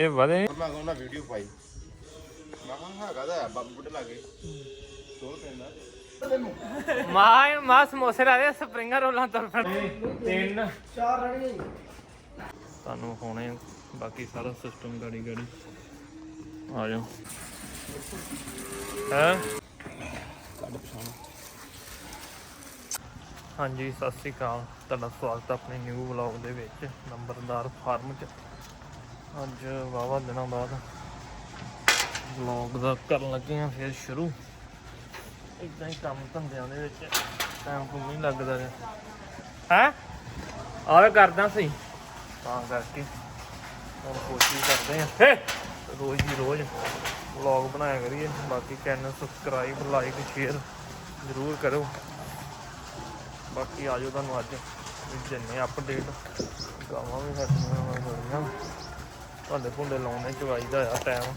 ਇਹ ਵਧੇ। ਮੈਂ ਉਹਨਾਂ ਵੀਡੀਓ ਪਾਈ। ਮੈਂ ਕਿਹਾ ਹੈਗਾ ਤਾਂ ਹੈ ਬਾਬੂ ਬੁੱਢੇ ਲਾਗੇ ਸੋ ਪੈਂਦਾ ਮਾਂ ਮਾਂ ਸਮੋਸੇ ਲਾ ਦੇ ਸਪਰਿੰਗਰ ਰੋਲਾਂ ਤੁਰ ਪੜੇ ਤਿੰਨ। ਚਾਰ ਰਣੀਆਂ ਤੁਹਾਨੂੰ ਹੋਣੇ ਬਾਕੀ ਸਾਰਾ ਸਿਸਟਮ ਗਾੜੀ ਗਾੜੀ। ਆ ਜਾਓ। ਹੈ? ਹਾਂਜੀ ਸਤਿ ਸ੍ਰੀ ਅਕਾਲ। ਤੁਹਾਡਾ ਸਵਾਗਤ ਹੈ ਆਪਣੇ ਨਿਊ ਵਲੌਗ ਦੇ ਵਿੱਚ ਨੰਬਰਦਾਰ ਫਾਰਮ 'ਚ। ਅੱਜ ਵਾਵਾ ਦਿਨਾਂ ਬਾਅਦ ਵਲੌਗ ਦਾ ਕਰਨ ਲੱਗੇ ਆ ਫਿਰ ਸ਼ੁਰੂ। ਇਦਾਂ ਹੀ ਕੰਮ ਧੰਦਿਆਂ ਦੇ ਵਿੱਚ ਟਾਈਮ ਕੋਈ ਨਹੀਂ ਲੱਗਦਾ ਰਿਹਾ। ਹੈ? ਆਵੇ ਕਰਦਾ ਸਹੀ ਤਾਂ ਕਰਕੇ ਹੁਣ ਕੋਸ਼ਿਸ਼ ਕਰਦੇ ਆ। ਰੋਜ਼ ਹੀ ਰੋਜ਼ ਵਲੌਗ ਬਣਾਇਆ ਕਰੀਏ। ਬਾਕੀ ਚੈਨਲ ਸਬਸਕ੍ਰਾਈਬ ਲਾਈਕ ਸ਼ੇਅਰ ਜ਼ਰੂਰ ਕਰੋ ਬਾਕੀ ਆਜੋ ਤੁਹਾਨੂੰ ਅੱਜ ਵੀ ਅਪਡੇਟ ਗਾਵਾਂ ਵੀ ਸਾਡੀਆਂ ਹੋਈਆਂ ਭਾਂਡੇ ਭੁੰਡੇ ਲਾਉਣੇ ਚਵਾਈ ਦਾ ਆ ਟਾਈਮ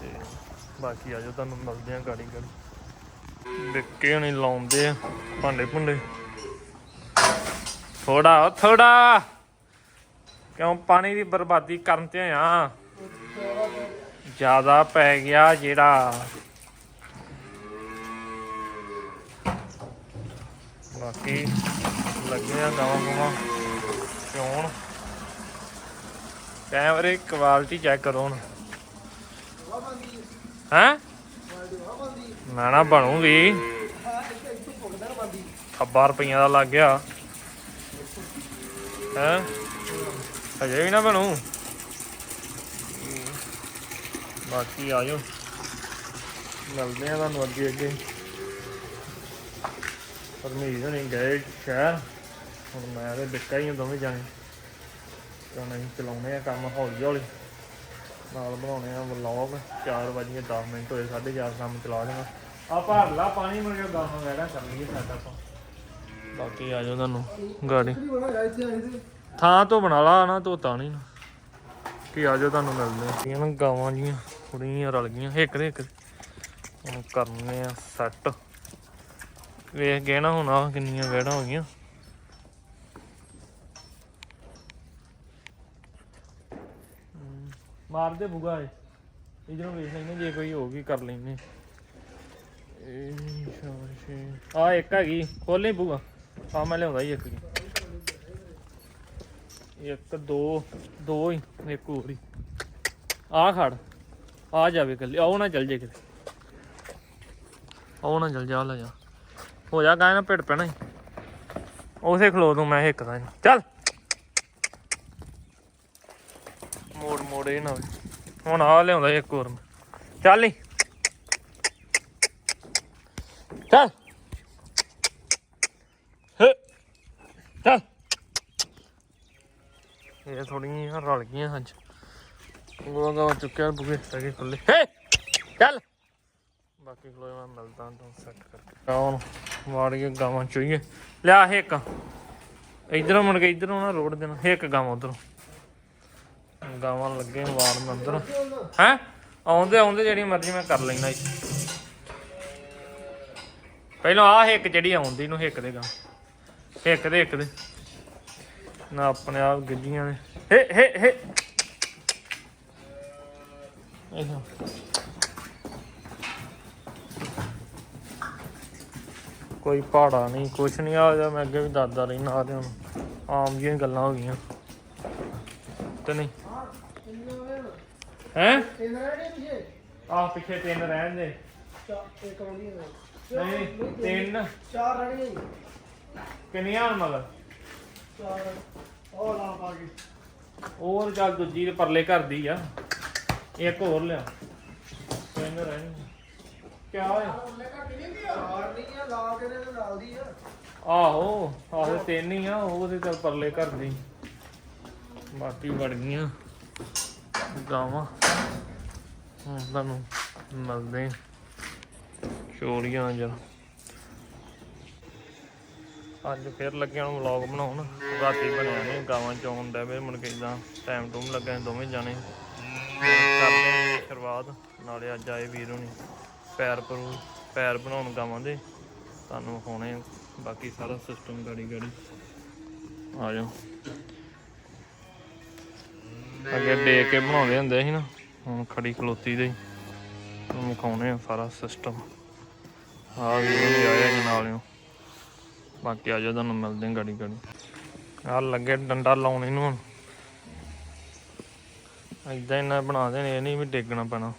ਤੇ ਬਾਕੀ ਆਜੋ ਤੁਹਾਨੂੰ ਮਿਲਦੇ ਆ ਗਾੜੀ ਗਾੜੀ ਵਿੱਕੇ ਹੁਣੀ ਲਾਉਂਦੇ ਆ ਭਾਂਡੇ ਭੁੰਡੇ। ਥੋੜਾ ਥੋੜਾ ਕਿਉਂ ਪਾਣੀ ਦੀ ਬਰਬਾਦੀ ਕਰਨ ਤੇ ਆ ਜ਼ਿਆਦਾ ਪੈ ਗਿਆ ਜਿਹੜਾ। ਬਾਕੀ ਲੱਗੇ ਆ ਗਾਵਾਂ ਗਾਵਾਂ ਕੈਮਰੇ ਕੁਆਲਿਟੀ ਚੈੱਕ ਕਰੋ ਹੁਣ। ਹੈ? ਮੈਂ ਨਾ, ਬਣੂਗੀ। ਖੱਬਾ ਰੁਪਈਆ ਦਾ ਲੱਗ ਗਿਆ। ਹੈ? ਅਜੇ ਵੀ ਨਾ ਬਣੂ। ਬਾਕੀ ਆਜੋ। ਮਿਲਦੇ ਆ ਤੁਹਾਨੂੰ ਅੱਗੇ ਅੱਗੇ। ਪਰਮੀਤ ਹੋਣੀ ਗਏ ਸ਼ਹਿਰ। ਹੁਣ ਮੈਂ ਤੇ ਬਿੱਕਾ ਹੀ ਦੋਵੇਂ ਜਾਣੇ। ਤੇ ਅਸੀਂ ਚਲਾਉਣੇ ਆ ਕੰਮ ਹੌਲੀ ਹੌਲੀ। ਨਾਲ ਬਣਾਉਣੇ ਆ ਵਲੌਗ 4 ਵਜੇ 10 ਮਿੰਟ ਹੋਏ 4:30 ਕੰਮ ਚਲਾ ਦੇਣਾ। ਆ ਭਰ ਲਾ ਪਾਣੀ ਮੁੜ ਕੇ ਗਾਹਾਂ ਵੈੜਾ ਕਰ ਲਈਏ ਸਾਡਾ ਆਪਾਂ। ਬਾਕੀ ਆ ਜਾਓ ਤੁਹਾਨੂੰ ਗਾੜੀ। ਥਾਂ ਤੋਂ ਬਣਾ ਲਾ ਨਾ ਧੋਤਾ ਨਹੀਂ ਨਾ। ਕੀ ਆ ਜਾਓ ਤੁਹਾਨੂੰ ਮਿਲਦੇ ਆ। ਨਾ ਗਾਵਾਂ ਜੀਆਂ ਕੁੜੀਆਂ ਰਲ ਗਈਆਂ ਇੱਕ ਦੇ ਇੱਕ। ਹੁਣ ਕਰਨੇ ਆ ਸੈੱਟ। ਵੇਖ ਗਏ ਨਾ ਹੁਣ ਆ ਕਿੰਨੀਆਂ ਵੈੜਾਂ ਹੋ ਗਈਆਂ। ਮਾਰਦੇ ਮਾਰ ਦੇ ਇਹ ਇਧਰੋਂ ਵੇਖ ਲੈਨੇ ਜੇ ਕੋਈ ਹੋਊਗੀ ਕਰ ਲੈਨੇ ਇਹ ਆ ਇੱਕ ਹੈਗੀ ਖੋਲੇ ਬੁਗਾ। ਆ ਮੈਂ ਲਿਆਉਂਦਾ ਹੀ ਇੱਕ ਜੀ। ਇੱਕ, ਦੋ ਦੋ ਹੀ, ਇੱਕ ਹੋਰ ਹੀ। ਆ ਖੜ। ਆ ਜਾਵੇ ਕੱਲੀ ਆਉ ਨਾ ਚੱਲ ਜੇ ਕਿਤੇ। ਆਉ ਨਾ ਚੱਲ ਜਾ, ਲੈ ਜਾ। ਹੋ ਜਾ ਗਾਇ ਨਾ ਪਿੜ ਪੈਣਾ ਈ। ਉਸੇ ਖਲੋ ਦੂੰ ਮੈਂ ਇੱਕ ਦਾ। ਚੱਲ। ਮੋੜ ਨਾ ਹੋਵੇ। ਹੁਣ ਆ ਲਿਆਉਂਦਾ ਇੱਕ ਹੋਰ ਮੈਂ। ਚੱਲ ਨੀ। ਚੱਲ। ਹੇ। ਚੱਲ। ਇਹ ਥੋੜੀਆਂ ਰਲ ਗਈਆਂ ਅੱਜ। ਉਹ ਗਾ ਚੁੱਕਿਆ ਬੁਗੇ ਸਗੇ ਖੁੱਲੇ ਹੇ। ਚੱਲ। ਬਾਕੀ ਖਲੋਏ ਮੈਂ ਮਿਲਦਾ ਤਾਂ ਸੈੱਟ ਕਰਕੇ। ਆਉਣ ਵਾੜ ਕੇ ਗਾਵਾਂ ਚੋਈਏ। ਲਿਆ ਇੱਕ ਇਧਰੋਂ ਮੁੜ ਕੇ ਇਧਰੋਂ ਨਾ ਰੋੜ ਦੇਣਾ। ਇੱਕ ਗਾਵਾਂ ਉਧਰੋਂ। ਗਾਵਾਂ ਲੱਗੇ ਵਾੜ ਅੰਦਰ। ਹੈ? ਆਉਂਦੇ ਆਉਂਦੇ ਜਿਹੜੀ ਮਰਜ਼ੀ ਮੈਂ ਕਰ ਲੈਣਾ ਪਹਿਲਾਂ ਆਹ ਇੱਕ ਜਿਹੜੀ ਆਉਂਦੀ ਨੂੰ ਹਿੱਕ ਦੇ ਹਿੱਕ ਦੇ ਇੱਕ ਦੇ। ਨਾ ਆਪਣੇ ਆਪ ਗਿੱਜੀਆਂ ਨੇ। ਹੇ ਹੇ ਹੇ। ਇਹੋ ਕੋਈ ਪਹਾੜਾ ਨਹੀਂ, ਕੁਛ ਨਹੀਂ। ਆ ਜਾ, ਮੈਂ ਅੱਗੇ ਵੀ ਦੱਸਦਾ ਰਹਿਣਾ ਆ ਤੇ ਹੁਣ ਆਮ ਜਿਹੀਆਂ ਗੱਲਾਂ ਹੋ ਗਈਆਂ। ਤੇ ਨਹੀਂ। ਹੈ? ਤਿੰਨ ਰਣੇ ਪਿਛੇ ਤਿੰਨ ਰਹਿਣ ਦੇ। ਚਾਰ ਇੱਕ ਆਉਂਦੀ ਹੈ? ਨਹੀਂ ਤਿੰਨ। ਚਾਰ ਰਣੀਆਂ ਹੀ ਕਿੰਨੀਆਂ ਹੁਣ ਮਗਰ? ਚਾਰ। ਉਹ ਲਾ ਪਾ ਕੇ। ਹੋਰ ਚੱਲ ਦੂਜੀ ਦੇ ਪਰਲੇ ਘਰ ਦੀ ਆ। ਇੱਕ ਹੋਰ ਲਿਆ। ਤਿੰਨ ਰਹਿਣ ਕਿਆ ਹੋਇਆ ਚਾਰ ਨਹੀਂ ਆ? ਲਾ ਕੇ ਨੇ ਤੇ ਨਾਲ ਦੀ ਆ। ਆਹੋ ਆਹੋ ਤਿੰਨ ਹੀ ਆ ਉਹਦੇ ਚੱਲ ਪਰਲੇ ਘਰ ਦੀ। ਬਾਕੀ ਵੜ ਗਈਆਂ। ਗਾਵਾਂ। ਹੁਣ ਤੁਹਾਨੂੰ ਮਿਲਦੇ ਚੋਰੀਆਂ ਜਰ ਅੱਜ ਫਿਰ ਲੱਗਿਆ ਨੂੰ ਵਲੌਗ ਬਣਾਉਣ। ਰਾਤੀ ਬਣਿਆ ਨਹੀਂ ਗਾਵਾਂ ਚੋਣ ਦਾ ਵੇ ਮੁੜ ਕੇ ਇਦਾਂ ਟਾਈਮ ਟੂਮ ਲੱਗਾ ਦੋਵੇਂ ਜਾਣੇ। ਕਰਦੇ ਸ਼ੁਰੂਆਤ, ਨਾਲੇ ਅੱਜ ਆਏ ਵੀਰ ਹੁਣੀ। ਪੈਰ ਪਰੂ ਪੈਰ ਬਣਾਉਣ ਗਾਵਾਂ ਦੇ। ਤੁਹਾਨੂੰ ਹੋਣੇ ਬਾਕੀ ਸਾਰਾ ਸਿਸਟਮ ਗਾੜੀ ਗਾੜੀ ਆ ਜਾਓ। ਅੱਗੇ ਡੇ ਕੇ ਬਣਾਉਂਦੇ ਹੁੰਦੇ ਸੀ ਨਾ, ਹੁਣ ਖੜੀ ਖਲੋਤੀ ਦੇ ਤੁਹਾਨੂੰ ਵਿਖਾਉਣੇ ਆ ਸਾਰਾ ਸਿਸਟਮ ਆ ਵੀ ਆਇਆ ਜੀ ਬਾਕੀ ਆ ਜਾ ਤੁਹਾਨੂੰ ਮਿਲਦੇ ਆ ਗਾੜੀ ਗਾੜੀ। ਆ ਲੱਗੇ ਡੰਡਾ ਲਾਉਣ ਇਹਨੂੰ ਹੁਣ। ਏਦਾਂ ਇਹਨਾਂ ਬਣਾ ਦੇਣੇ, ਇਹ ਨਹੀਂ ਵੀ ਡੇਗਣਾ ਪੈਣਾ।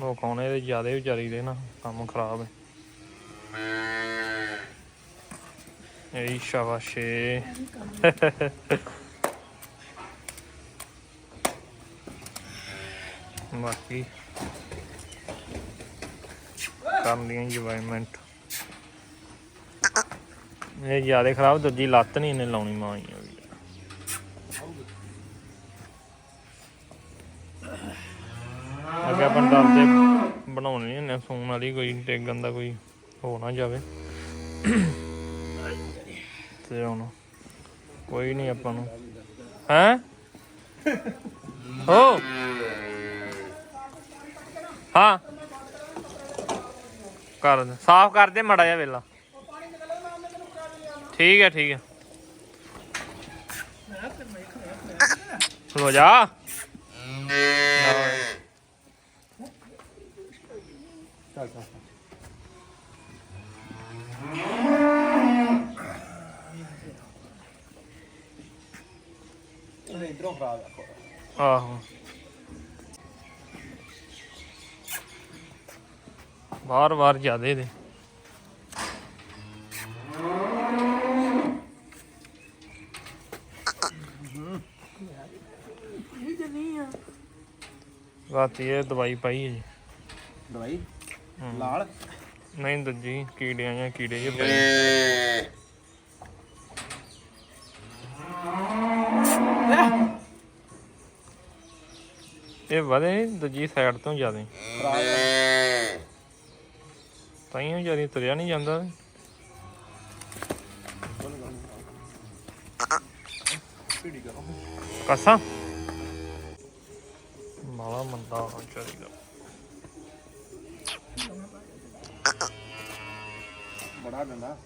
ਉਹ ਕੌਣੇ ਦੇ ਜਿਆਦੇ ਵਿਚਾਰੀ ਦੇ ਨਾ, ਕੰਮ ਖਰਾਬ ਹੈ। ਏ ਸ਼ਾਬਾਸ਼ੇ ਬਾਕੀ ਕਰਨ ਦੀਆਂ ਇਨਵਾਇਰਨਮੈਂਟ ਇਹ ਜ਼ਿਆਦਾ ਖਰਾਬ, ਦੂਜੀ ਲੱਤ ਨਹੀਂ ਇਹਨੇ ਲਾਉਣੀ ਮਾਂ ਹੀ ਅੱਗੇ ਆਪਾਂ ਡਰਦੇ ਬਣਾਉਣੀ ਨਹੀਂ ਹੁੰਦੇ ਵਾਲੀ ਕੋਈ ਟੇਗਣ ਦਾ ਕੋਈ ਹੋ ਨਾ ਜਾਵੇ। ਤੇ ਹੁਣ। ਕੋਈ ਨਹੀਂ ਆਪਾਂ ਨੂੰ। ਹੈ? ਹੋ ਹਾਂ। ਕਰ ਦੇ। ਸਾਫ਼ ਕਰ ਦੇ ਮੜਾ ਜਾ ਵੇਲਾ। ਠੀਕ ਹੈ ਠੀਕ ਹੈ। ਹੋ ਜਾ। ਚੱਲ ਚੱਲ। ਇਧਰੋਂ ਖਰਾਬ ਆ ਆਹੋ ਵਾਰ ਵਾਰ ਜਿਆਦੇ ਦੇ ਰਾਤੀ ਇਹ ਦਵਾਈ ਪਾਈ ਹੈ ਜੀ। ਦਵਾਈ। ਲਾਲ? ਨਹੀਂ ਦੂਜੀ ਕੀੜਿਆਂ ਜਾਂ ਕੀੜੇ ਜਿਹੇ ਪਏ। ਇਹ ਵਧੇ ਨੀ ਦੂਜੀ ਸਾਈਡ ਤੋਂ ਜ਼ਿਆਦਾ। ਖਰਾਬ ਆ ਤਾਈਓ ਜ਼ਿਆਦਾ ਤੁਰਿਆ ਨਹੀਂ ਜਾਂਦਾ। ਪੀੜੀ ਕਰੋ ਕਸਾ? ਮਾਲਾ ਮੰਦਾ ਹੋਣਾ ਚਾਹੀਦਾ ਬੜਾ ਡੰਡਾ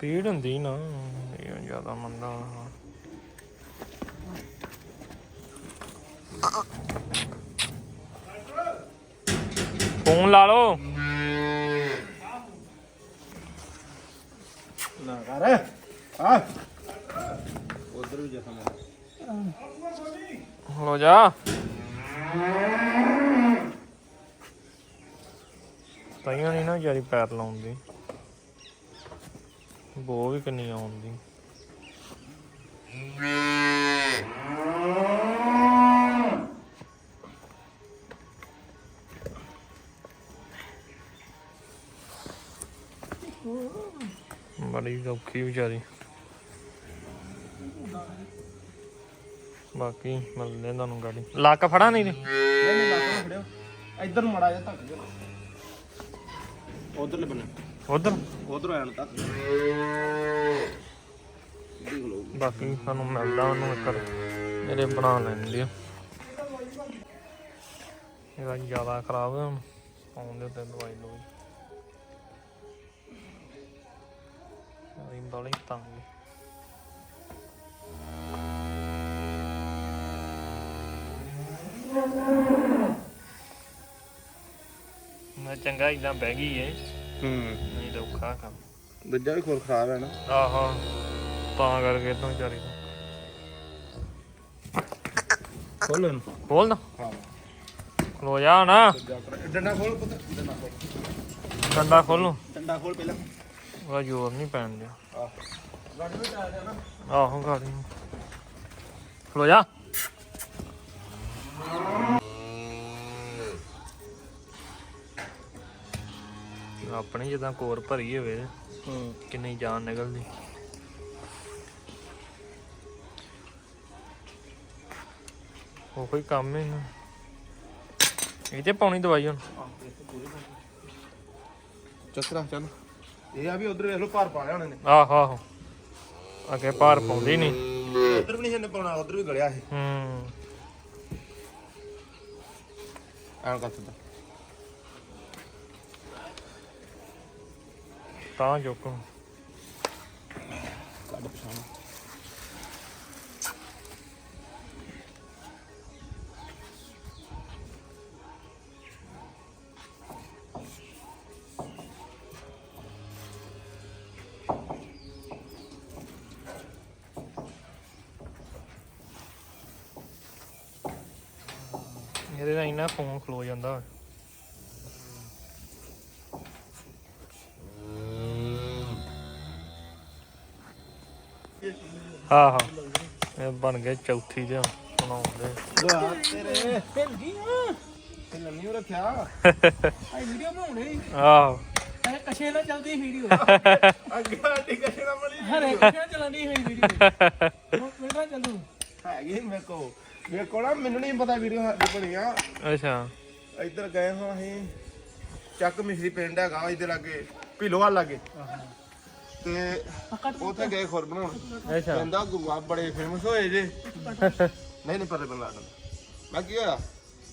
ਪੀੜ ਹੁੰਦੀ ਨਾ ਇਹ ਜ਼ਿਆਦਾ ਮੰਦਾ। ਫੋਨ ਲਾ ਲਓ। ਨਾ ਕਰ। ਆ। ਉਧਰ ਵੀ ਜਖਮ ਹੋ ਜਾ। ਤਾਈਆਂ ਨਹੀਂ ਨਾ ਜਾਰੀ ਪੈਰ ਲਾਉਂਦੀ। ਬੋ ਵੀ ਕਿੰਨੀ ਆਉਂਦੀ। ਬੜੀ ਔਖੀ ਵਿਚਾਰੀ। ਬਾਕੀ ਮਿਲਦੇ ਤੁਹਾਨੂੰ ਗਾੜੀ। ਲੱਕ ਫੜਾ ਨਹੀਂ ਤੇ। ਨਹੀਂ ਨਹੀਂ ਲੱਗ ਫੜਿਓ। ਇੱਧਰ ਨੂੰ ਮੜਾ ਜਾ ਧੱਕ ਜਾ ਉਧਰਲੇ ਬੰਨੇ। ਉਧਰ? ਉਧਰ ਆਣ ਤੱਕ ਦੇਖ ਲਓ ਬਾਕੀ ਸਾਨੂੰ ਮਿਲਦਾ ਉਹਨੂੰ ਇੱਕ। ਮੇਰੇ ਬਣਾ ਲੈਂਦੇ ਆ। ਇਹਦਾ ਜ਼ਿਆਦਾ ਖਰਾਬ ਹੈ ਆਉਂਦੇ ਤੇ ਦਵਾਈ ਲੋਈ ਰਿੰਮ ਬੜੀ ਤੰਗ ਮੈਂ ਚੰਗਾ ਇਦਾਂ ਬਹਿ ਗਈ ਏ। ਹੂੰ। ਨਹੀਂ ਤਾਂ ਔਖਾ ਕੰਮ। ਦੂਜਾ ਵੀ ਖੋਲ ਖਰਾਬ ਹੈ ਨਾ। ਆਹੋ ਤਾਂ ਕਰਕੇ ਤੋਂ ਵਿਚਾਰੀ ਤੋਂ ਖੋਲ ਇਹਨੂੰ। ਖੋਲ ਨਾ। ਹਾਂ। ਖਲੋ ਜਾ ਨਾ ਡੰਡਾ ਖੋਲ ਪੁੱਤ ਡੰਡਾ ਖੋਲ ਡੰਡਾ ਖੋਲੋ ਡੰਡਾ ਖੋਲ ਪਹਿਲਾਂ। ਉਹਦਾ ਜ਼ੋਰ ਨਹੀਂ ਪੈਣ ਦਿਆ। ਆਹ। ਗਾੜੀ ਵਿੱਚ ਆ ਜਾ ਨਾ ਆਹੋ ਗਾੜੀ ਨੂੰ। ਖਲੋ ਜਾ। ਆਪਣੀ ਜਿੱਦਾਂ ਕੋਰ ਭਰੀ ਹੋਵੇ ਹੂੰ। ਕਿੰਨੀ ਜਾਨ ਨਿਕਲਦੀ। ਉਹ ਕੋਈ ਕੰਮ ਹੀ ਨਹੀਂ ਇਹ ਤੇ ਪਾਉਣੀ ਦਵਾਈ ਹੁਣ। ਚੱਕਰਾ ਚੱਲ। ਇਹ ਆ ਵੀ ਉਧਰ ਵੇਖ ਲਓ ਭਾਰ ਪਾ ਲਿਆ ਉਹਨਾਂ ਨੇ। ਆਹੋ ਆਹੋ ਅੱਗੇ ਭਾਰ ਪਾਉਂਦੀ ਨਹੀਂ ਉਧਰ ਵੀ ਨਹੀਂ ਇਹਨੇ ਪਾਉਣਾ ਉਧਰ ਵੀ ਗਲਿਆ ਇਹ। ਹੂੰ। ਐਂ ਕਰ ਤਾਂ ਚੁੱਕ ਕੱਢ ਪਛਾਣ ਇਹਦੇ ਨਾਲ ਇੰਨਾ ਫੋਨ ਖਲੋ ਜਾਂਦਾ। ਹਾਂ ਇਹ ਬਣ ਗਏ ਚੌਥੀ ਜਿਹਾ, ਬਣਾਉਂਦੇ। ਦੁਆ ਤੇਰੇ ਹਿਲ ਗਈ ਆ ਤੇ ਨੰਨੀ ਰੱਖਿਆ ਆਈ ਵੀਡੀਓ ਬਣਾਉਣੇ ਆਹੋ। ਐ ਕਸ਼ੇ ਨਾਲ ਚੱਲਦੀ ਵੀਡੀਓ ਅੱਗੇ ਆਟੀ ਕਸ਼ੇ ਨਾ ਮਲੀ ਹਰੇ ਕਸ਼ੇ ਚੱਲਣੀ ਹੋਈ ਵੀਡੀਓ ਮੇਰਾ ਚੱਲੂ ਹੈਗੀ ਮੇਰੇ ਕੋ ਮੇਰੇ ਕੋਲ ਨਾ ਮੈਨੂੰ ਨਹੀਂ ਪਤਾ ਵੀਡੀਓ ਸਾਡੀ ਬਣੀ ਆ ਅੱਛਾ। ਇੱਧਰ ਗਏ ਹਾਂ ਅਸੀਂ। ਚੱਕ ਮਿਸਰੀ ਪਿੰਡ ਹੈਗਾ ਇੱਧਰ ਲਾਗੇ। ਭਿਲੋਵਾਲ ਲਾਗੇ। ਤੇ ਉੱਥੇ ਗਏ ਖੁਰ ਬਣਾਉਣ। ਅੱਛਾ। ਕਹਿੰਦਾ ਗੁਰੂਆ ਬੜੇ ਫੇਮਸ ਹੋਏ ਜੇ। ਨਹੀਂ ਨਹੀਂ ਪਰਲੇ ਬੰਦਾ ਮੈਂ ਕੀ ਹੋਇਆ?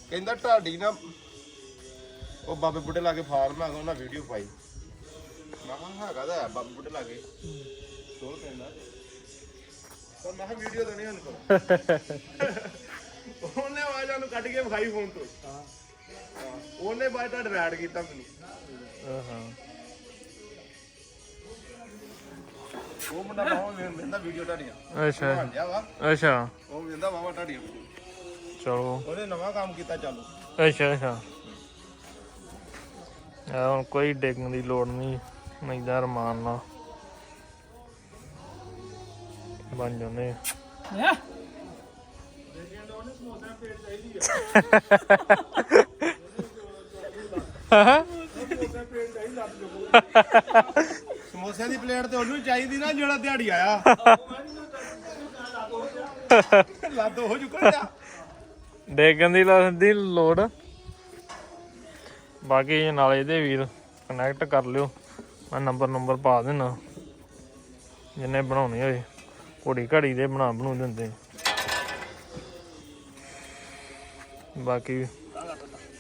ਕਹਿੰਦਾ ਢਾਡੀ ਨਾ ਉਹ ਬਾਬੇ ਬੁੱਢੇ ਲਾਗੇ ਫਾਰਮ ਹੈਗਾ ਉਹਨਾਂ ਵੀਡੀਓ ਪਾਈ। ਮੈਂ ਕਿਹਾ ਹੈਗਾ ਤਾਂ ਹੈ ਬਾਬੇ ਬੁੱਢੇ ਲਾਗੇ। ਸੋਲ ਕਹਿੰਦਾ ਪਰ ਮੈਂ ਵੀਡੀਓ ਤਾਂ ਨਹੀਂ ਹਨ ਕੋਲ। ਉਹਨੇ ਆਵਾਜ਼ਾਂ ਨੂੰ ਕੱਢ ਕੇ ਵਿਖਾਈ ਫੋਨ ਤੋਂ। ਹਾਂ। ਉਹਨੇ ਬਾਅਦ ਤੁਹਾਡਾ ਐਡ ਕੀਤਾ ਮੈਨੂੰ। ਹਾਂ। ਉਹ ਮੁੰਡਾ ਬਹੁਤ ਵੇਖਦਾ ਵੀਡੀਓ ਢਾਡੀਆਂ। ਅੱਛਾ। ਭਾਂਜਿਆ ਵਾ। ਅੱਛਾ। ਉਹ ਵੇਖਦਾ ਵਾਵਾ ਢਾਡੀਆਂ। ਚਲੋ। ਉਹਨੇ ਨਵਾਂ ਕੰਮ ਕੀਤਾ ਚਾਲੂ। ਅੱਛਾ ਅੱਛਾ। ਆ ਹੁਣ ਕੋਈ ਡਿੱਗਣ ਦੀ ਲੋੜ ਨਹੀਂ। ਮੈਦਾਂ ਰਮਾਨ ਨਾਲ ਬਣ ਜਾਂਦੇ ਆ। ਆ। ਸਮੋਸਿਆਂ ਦੀ ਪਲੇਟ ਤੇ ਉਹਨੂੰ ਚਾਹੀਦੀ ਨਾ, ਜਿਹੜਾ ਦਿਹਾੜੀ ਆਇਆ। ਲੱਦ ਹੋ ਚੁੱਕਾ ਜਾ ਡਿੱਗਣ ਦੀ ਲਾ- ਦੀ ਲੋੜ। ਬਾਕੀ ਨਾਲ ਇਹਦੇ ਵੀਰ ਕਨੈਕਟ ਕਰ ਲਿਓ। ਮੈਂ ਨੰਬਰ ਨੰਬਰ ਪਾ ਦੇਣਾ ਜਿੰਨੇ ਬਣਾਉਣੇ ਹੋਏ। ਘੋੜੀ ਘੜੀ ਦੇ ਬਣਾ ਬਣੂ ਦਿੰਦੇ। ਬਾਕੀ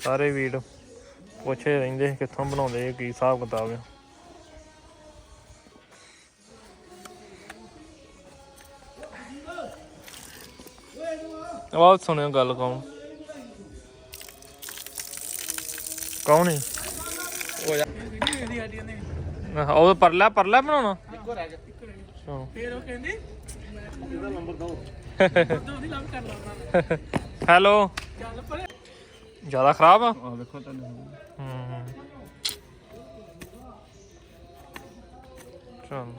ਸਾਰੇ ਵੀਰ ਪੁੱਛੇ ਰਹਿੰਦੇ ਕਿੱਥੋਂ ਬਣਾਉਂਦੇ ਕੀ ਹਿਸਾਬ ਕਿਤਾਬ ਆ। ਆਵਾਜ਼ ਸੁਣਿਓ ਗੱਲ ਕੌਣ? ਕੌਣ ਹੈ ਹੋ ਜਾ ਵੀਡੀਓ ਇਹਦੀ ਆਡੀ ਨੇ ਆਹ, ਉਹ ਪਰਲਾ ਪਰਲਾ ਬਣਾਉਣਾ? ਅੱਛਾ। ਫੇਰ ਉਹ ਕਹਿੰਦੀ ਇਹਦਾ ਨੰਬਰ ਦੋ ਦੋ ਦੀ ਲਵ ਕਰ ਲਾ ਹੈਲੋ। ਚੱਲ ਜ਼ਿਆਦਾ ਖਰਾਬ ਆ? ਆ ਵੇਖੋ ਤੁਹਾਨੂੰ ਹੂੰ। ਚਲ।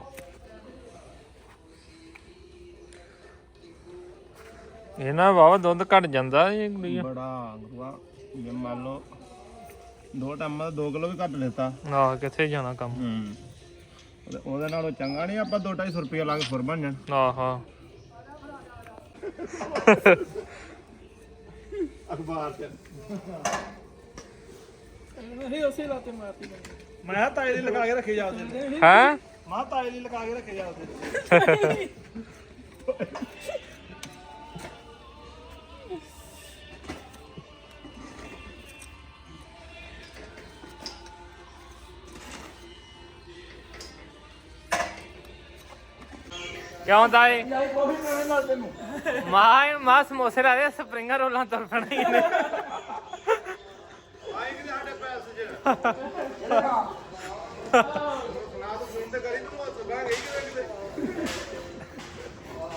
ਇਹ ਨਾ ਵਾਵਾ ਦੁੱਧ ਘਟ ਜਾਂਦਾ ਇਹ ਕੁੜੀ ਬੜਾ ਗੁਰੂਆ ਜੇ ਮੰਨ ਲਓ ਦੋ ਟਾਈਮਾਂ ਦਾ 2 ਕਿਲੋ ਵੀ ਘੱਟ ਲੈਤਾ। ਆਹ ਕਿੱਥੇ ਜਾਣਾ ਕੰਮ? ਹੂੰ। ਉਹਦੇ ਨਾਲੋਂ ਚੰਗਾ ਨਹੀਂ ਆਪਾਂ 2-250 ਰੁਪਏ ਲਾ ਕੇ ਫੁਰ ਬਣ ਜਾਣ। ਆਹਾ। ਅਖਬਾਰ ਚ। ਇਹ ਉਸੇ ਲਾਤੇ ਮਾਰਤੀ ਮੈਂ। ਤਾਏ ਦੀ ਲਗਾ ਕੇ ਰੱਖੇ ਜਾਂਦੇ ਹੈ? ਮਾਂ ਤਾਏ ਦੀ ਲਗਾ ਕੇ ਰੱਖੇ ਜਾਂਦੇ ਕਿਉਂ ਤਾਏ ਜਾਈ ਕੋਫੀ ਮਾਂ ਮਾਂ ਸਮੋਸੇ ਲਾ ਦੇ ਸਪਰਿੰਗਰ ਰੋਲਾਂ ਤੁਰ ਪੈਣਾ ਹੀ ਨੇ।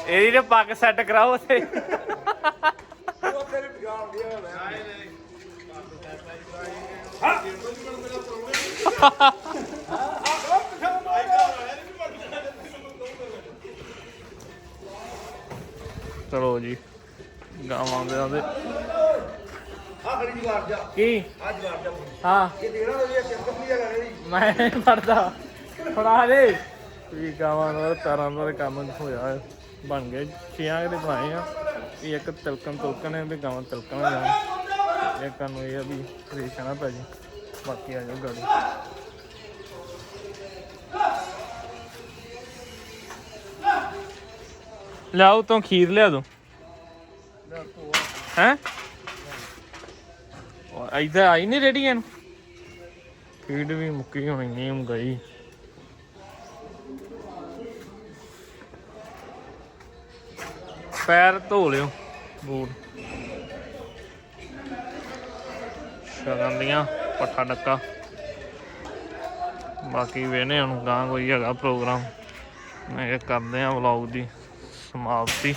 ਇਹਦੀ ਤੇ ਪੱਗ ਸੈੱਟ ਕਰਾਓ ਉੱਥੇ। ਚਲੋ ਜੀ ਗਾਵਾਂ ਦੇ ਆਦੇ ਆ ਜਵਾਰ ਜਾ ਕੀ? ਆ ਜਵਾਰ ਜਾ ਹਾਂ। ਇਹ ਦੇਣਾ ਤਾਂ ਇਹ ਕਿੰਨੀ ਨਹੀਂ ਹੈਗਾ ਨਹੀਂ ਮੈਂ ਫੜਦਾ। ਫੜਾ ਦੇ। ਵੀ ਗਾਵਾਂ ਦਾ ਤਾਰਾਂ ਦਾ ਕੰਮ ਹੋਇਆ ਬਣ ਗਏ। ਛੀਆਂ ਦੇ ਬਣਾਏ ਆ ਵੀ ਇੱਕ ਤਿਲਕਣ ਤੁਲਕਣ ਹੈ ਵੀ ਗਾਵਾਂ ਤਿਲਕਣ ਜਾਣ ਇੱਕ ਨੂੰ ਇਹ ਆ ਵੀ ਰੇਸ਼ਾ ਨਾ ਪੈ ਜੀ ਬਾਕੀ ਆ ਜਾਓ ਗਾੜੀ। ਲਿਆਓ ਤੋਂ ਖੀਰ ਲਿਆ ਦੋ। ਹੈ? ਔਰ ਇੱਧਰ ਆਈ ਨਹੀਂ ਰੇੜੀ ਇਹਨੂੰ? ਫੀਡ ਵੀ ਮੁੱਕੀ ਹੋਣੀ ਨੀਮ ਗਈ। ਪੈਰ ਧੋ ਲਿਓ, ਬੂਟ। ਸ਼ਗਨ ਪੱਠਾ ਡੱਕਾ। ਬਾਕੀ ਵੇਨੇ ਹੁਣ ਗਾਂ ਕੋਈ ਹੈਗਾ ਪ੍ਰੋਗਰਾਮ ਮੈਂ ਇਹ ਕਰਦੇ ਆ ਵਲੌਗ ਦੀ। ਸਮਾਪਤੀ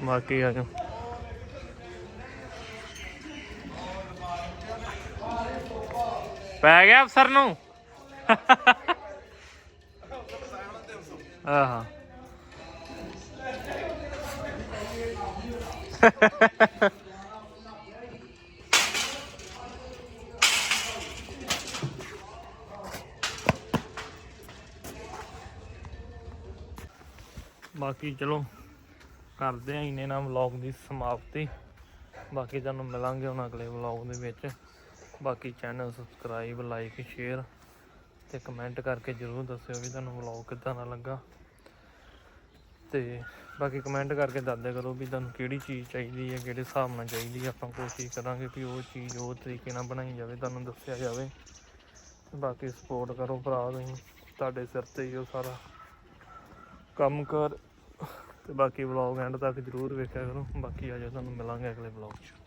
ਬਾਕੀ ਆ ਜਾਓ ਪੈ ਗਿਆ ਅਫਸਰ ਨੂੰ ਆਹਾ ਬਾਕੀ ਚਲੋ, ਕਰਦੇ ਆ ਇਨੇ ਨਾਲ ਵਲੌਗ ਦੀ ਸਮਾਪਤੀ। ਬਾਕੀ ਤੁਹਾਨੂੰ ਮਿਲਾਂਗੇ ਹੁਣ ਅਗਲੇ ਵਲੌਗ ਦੇ ਵਿੱਚ। ਬਾਕੀ ਚੈਨਲ ਸਬਸਕ੍ਰਾਈਬ ਲਾਈਕ ਸ਼ੇਅਰ ਤੇ ਕਮੈਂਟ ਕਰਕੇ ਜਰੂਰ ਦੱਸਿਓ ਵੀ ਤੁਹਾਨੂੰ ਵਲੌਗ ਕਿੱਦਾਂ ਦਾ ਲੱਗਾ। ਤੇ ਬਾਕੀ ਕਮੈਂਟ ਕਰਕੇ ਦੱਸਦੇ ਕਰੋ ਵੀ ਤੁਹਾਨੂੰ ਕਿਹੜੀ ਚੀਜ਼ ਚਾਹੀਦੀ ਹੈ, ਕਿਹੜੇ ਹਿਸਾਬ ਨਾਲ ਚਾਹੀਦੀ ਹੈ, ਆਪਾਂ ਕੋਸ਼ਿਸ਼ ਕਰਾਂਗੇ ਵੀ ਉਹ ਚੀਜ਼ ਉਹ ਤਰੀਕੇ ਨਾਲ ਬਣਾਈ ਜਾਵੇ, ਤੁਹਾਨੂੰ ਦੱਸਿਆ ਜਾਵੇ। ਬਾਕੀ ਸਪੋਰਟ ਕਰੋ ਭਰਾ ਤੁਸੀਂ, ਤੁਹਾਡੇ ਸਿਰ ਤੇ ਹੀ ਉਹ ਸਾਰਾ ਕੰਮ ਕਰ ਤੇ ਬਾਕੀ ਵਲੌਗ ਐਂਡ ਤੱਕ ਜਰੂਰ ਵੇਖਿਆ ਕਰੋ। ਬਾਕੀ ਆ ਜਾਓ, ਤੁਹਾਨੂੰ ਮਿਲਾਂਗੇ ਅਗਲੇ ਵਲੌਗ 'ਚ।